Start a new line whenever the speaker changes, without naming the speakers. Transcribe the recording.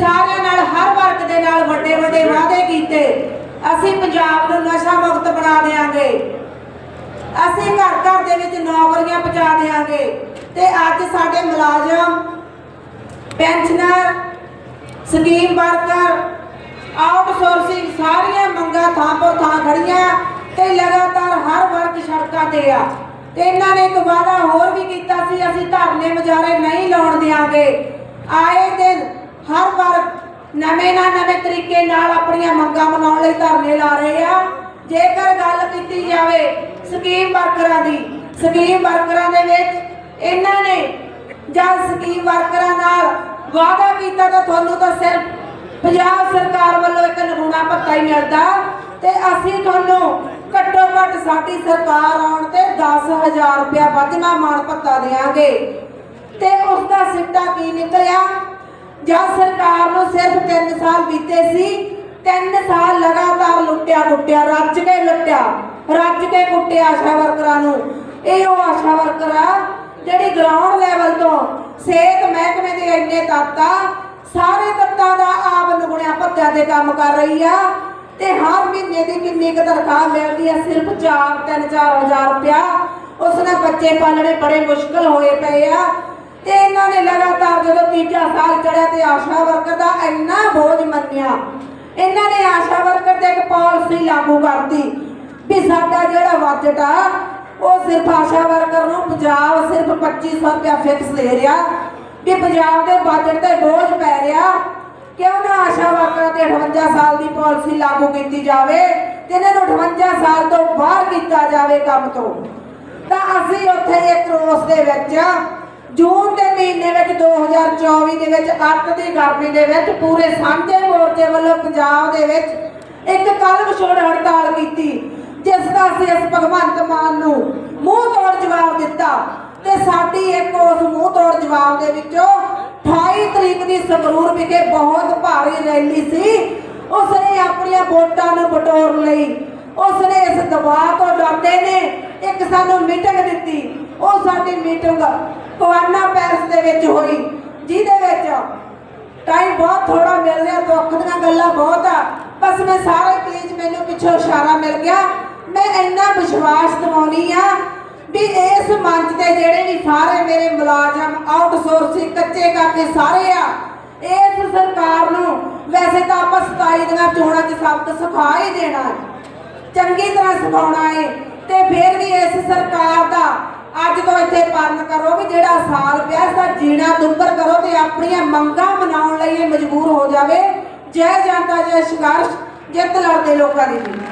ਸਾਰਿਆਂ ਨਾਲ, ਹਰ ਵਰਗ ਦੇ ਨਾਲ ਵੱਡੇ ਵੱਡੇ ਵਾਅਦੇ ਕੀਤੇ। ਅਸੀਂ ਪੰਜਾਬ ਨੂੰ ਨਸ਼ਾ ਮੁਕਤ ਬਣਾ ਦੇਵਾਂਗੇ ਅਸੀਂ ਘਰ ਘਰ ਦੇ ਵਿੱਚ ਨੌਕਰੀਆਂ ਪਹੁੰਚਾ ਦੇਵਾਂਗੇ ਤੇ ਅੱਜ ਸਾਡੇ ਮੁਲਾਜ਼ਮ, ਪੈਨਸ਼ਨਰ, ਸਕੀਮ ਵਰਕਰ, ਆਊਟਸੋਰਸਿੰਗ ਸਾਰੀਆਂ ਮੰਗਾਂ ਥਾਂ ਪਰ ਥਾਂ ਖੜੀਆਂ ਤੇ ਲਗਾਤਾਰ ਹਰ ਵਰਗ ਸੜਕਾਂ ਤੇ ਆ। ਤੇ ਇਹਨਾਂ ਨੇ ਇੱਕ ਵਾਅਦਾ ਹੋਰ ਵੀ ਕੀਤਾ ਸੀ, ਅਸੀਂ ਧਰਨੇ ਮੁਜ਼ਾਹਰੇ ਨਹੀਂ ਲਾਉਣ ਦਿਆਂਗੇ। ਆਏ ਦਿਨ ਹਰ ਵਰਗ ਨਵੇਂ ਨਾ ਨਵੇਂ ਤਰੀਕੇ ਨਾਲ ਆਪਣੀਆਂ ਮੰਗਾਂ ਮਨਾਉਣ ਲਈ ਧਰਨੇ ਲਾ ਰਹੇ ਆ। ਜੇਕਰ ਗੱਲ ਕੀਤੀ ਜਾਵੇ ਸਕੀਮ ਵਰਕਰਾਂ ਦੀ, ਸਕੀਮ ਵਰਕਰਾਂ ਦੇ ਵਿੱਚ ਇਹਨਾਂ ਨੇ ਜਦ ਸਕੀਮ ਵਰਕਰਾਂ ਨਾਲ ਵਾਅਦਾ ਕੀਤਾ ਤਾਂ ਤੁਹਾਨੂੰ ਤਾਂ ਸਿਰਫ ਪੰਜਾਬ ਸਰਕਾਰ ਵੱਲੋਂ ਇੱਕ ਨਮੂਨਾ ਭੱਤਾ ਹੀ ਮਿਲਦਾ ਤੇ ਅਸੀਂ ਤੁਹਾਨੂੰ ਘੱਟੋ ਘੱਟ ਸਾਡੀ ਸਰਕਾਰ ਆਉਣ ਤੇ 10000 ਰੁਪਇਆ ਵੱਧਣਾ ਮਾਣ ਭੱਤਾ ਦੇਾਂਗੇ ਤੇ ਉਸ ਦਾ ਸਿੱਟਾ ਕੀ ਨਿਕਲਿਆ? ਜਦ ਸਰਕਾਰ ਨੂੰ ਸਿਰਫ 3 ਸਾਲ ਬੀਤੇ ਸੀ 3 ਸਾਲ ਲਗਾਤਾਰ ਲੁੱਟਿਆ ਕੁੱਟਿਆ, ਰੱਜ ਕੇ ਲੁੱਟਿਆ, ਰੱਜ ਕੇ ਕੁੱਟਿਆ ਆਸ਼ਾ ਵਰਕਰਾਂ ਨੂੰ। ਇਹ ਉਹ ਆਸ਼ਾ ਵਰਕਰ ਜਿਹੜੀ ਗਰਾਊਂਡ ਲੈਵਲ ਤੋਂ ਸਿਹਤ ਮਹਿਕਮੇ ਦੇ ਇੰਨੇ ਤੱਤਾ ਸਾਰੇ ਤੱਤਾਂ ਦਾ ਆਪ ਨਗੁਣਿਆ ਭੱਤਿਆਂ ਤੇ ਕੰਮ ਕਰ ਰਹੀ ਆ ਤੇ ਹਰ ਮਹੀਨੇ ਦੀ ਕਿੰਨੀ ਕੁ ਤਨਖਾਹ ਮਿਲਦੀ ਆ, ਸਿਰਫ 4 3 4000 ਰੁਪਇਆ। ਉਸਨੇ ਬੱਚੇ ਪਾਲਣੇ ਬੜੇ ਮੁਸ਼ਕਲ ਹੋਏ ਪਏ ਆ। ਤੇ ਇਹਨਾਂ ਨੇ ਲਗਾਤਾਰ ਜਦੋਂ ਤੀਜਾ ਸਾਲ ਚੜਿਆ ਤੇ ਆਸ਼ਾ ਵਰਕਰ ਦਾ ਇੰਨਾ ਬੋਝ ਮੰਨਿਆ, ਇਹਨਾਂ ਨੇ ਆਸ਼ਾ ਵਰਕਰ ਤੇ ਇੱਕ ਪਾਲਿਸੀ ਲਾਗੂ ਕਰਤੀ ਵੀ ਸਾਡਾ ਜਿਹੜਾ ਬਜਟ ਆ, ਉਹ ਸਿਰਫ ਆਸ਼ਾ ਵਰਕਰ ਨੂੰ ਪੰਜਾਬ ਸਿਰਫ 2500 ਰੁਪਇਆ ਫਿਕਸ ਦੇ ਰਿਹਾ, ਵੀ ਪੰਜਾਬ ਦੇ ਬਜਟ ਤੇ ਬੋਝ ਪੈ ਰਿਹਾ, ਕਿਉਂ ਨਾ ਆਸ਼ਾ ਵਰਕਰਾਂ ਤੇ 58 ਸਾਲ ਦੀ ਪਾਲਿਸੀ ਲਾਗੂ ਕੀਤੀ ਜਾਵੇ ਤੇ ਇਹਨਾਂ ਨੂੰ 58 ਸਾਲ ਤੋਂ ਬਾਹਰ ਕੀਤਾ ਜਾਵੇ ਕੰਮ ਤੋਂ। ਤਾਂ ਅਸੀਂ ਉੱਥੇ ਇੱਕ ਰੋਸ ਦੇ ਵਿੱਚ ਜੂਨ ਦੇ ਮਹੀਨੇ ਵਿੱਚ 2024 ਦੇ ਵਿੱਚ, ਅੱਤ ਦੀ ਗਰਮੀ ਦੇ ਵਿੱਚ, ਪੂਰੇ ਸਾਂਝੇ ਮੋਰਚੇ ਵੱਲੋਂ ਪੰਜਾਬ ਦੇ ਵਿੱਚ ਇੱਕ ਕਲਮ ਛੋੜ ਹੜਤਾਲ ਕੀਤੀ, ਜਿਸ ਦਾ ਅਸੀਂ ਇਸ ਭਗਵੰਤ ਮਾਨ ਨੂੰ ਮੂੰਹ ਤੋੜ ਜਵਾਬ ਦਿੱਤਾ ਤੇ ਸਾਡੀ ਇੱਕ ਉਸ ਮੂੰਹ ਤੋੜ ਜਵਾਬ ਦੇ ਵਿੱਚੋਂ 28 ਤਰੀਕ ਦੀ ਸੰਗਰੂਰ ਵਿਖੇ ਬਹੁਤ ਭਾਰੀ ਰੈਲੀ ਸੀ। ਉਸਨੇ ਆਪਣੀਆਂ ਵੋਟਾਂ ਨੂੰ ਬਟੋਰ ਲਈ, ਉਸਨੇ ਇਸ ਦਬਾਅ ਤੋਂ ਡਰਦੇ ਨੇ, ਇੱਕ ਸਾਨੂੰ ਮੀਟਿੰਗ ਦਿੱਤੀ। ਉਹ ਮੀਟਿੰਗ ਕਵਾਨਾ ਪੈਲਸ ਦੇ ਵਿੱਚ ਹੋਈ, ਜਿਹਦੇ ਵਿੱਚ ਟਾਈਮ ਬਹੁਤ ਥੋੜਾ ਮਿਲ ਰਿਹਾ, ਦੁੱਖ ਦੀਆਂ ਗੱਲਾਂ ਬਹੁਤ ਆ। ਬਸ ਮੈਂ ਸਾਰੇ ਪਲੀਜ਼ ਮੈਨੂੰ ਪਿੱਛੋਂ ਇਸ਼ਾਰਾ ਮਿਲ ਗਿਆ। ਮੈਂ ਇੰਨਾ ਵਿਸ਼ਵਾਸ ਦਿਵਾਉਣੀ ਆ ਵੀ ਇਸ ਮੰਚ ਤੇ ਜਿਹੜੇ ਵੀ ਸਾਰੇ ਮੇਰੇ ਮੁਲਾਜ਼ਮ ਆਊਟਸੋਰਸਿੰਗ ਕੱਚੇ ਕਾਕੇ ਸਾਰੇ ਆ, ਇਸ ਸਰਕਾਰ ਨੂੰ ਵੈਸੇ ਤਾਂ ਆਪਾਂ 27 ਦੀਆਂ ਚੋਣਾਂ 'ਚ ਸਬਕ ਸਿਖਾ ਹੀ ਦੇਣਾ। ਚੰਗੀ ਤਰ੍ਹਾਂ ਸਿਖਾਉਣਾ ਏ, ਤੇ ਫਿਰ ਵੀ ਇਸ ਸਰਕਾਰ ਦਾ ਤੋਂ ਇੱਥੇ ਪਾਲਣ ਕਰੋ ਵੀ ਜਿਹੜਾ ਸਾਲ ਪਿਆ ਇਸ ਦਾ ਜੀਣਾ ਦੁੱਭਰ ਕਰੋ ਤੇ ਆਪਣੀਆਂ ਮੰਗਾਂ ਮਨਾਉਣ ਲਈ ਇਹ ਮਜਬੂਰ ਹੋ ਜਾਵੇ। ਜੈ ਜਨਤਾ, ਜੈ ਸੰਘਰਸ਼, ਜਿੱਤ ਲੜਦੇ ਲੋਕਾਂ ਦੀ। ਜੀ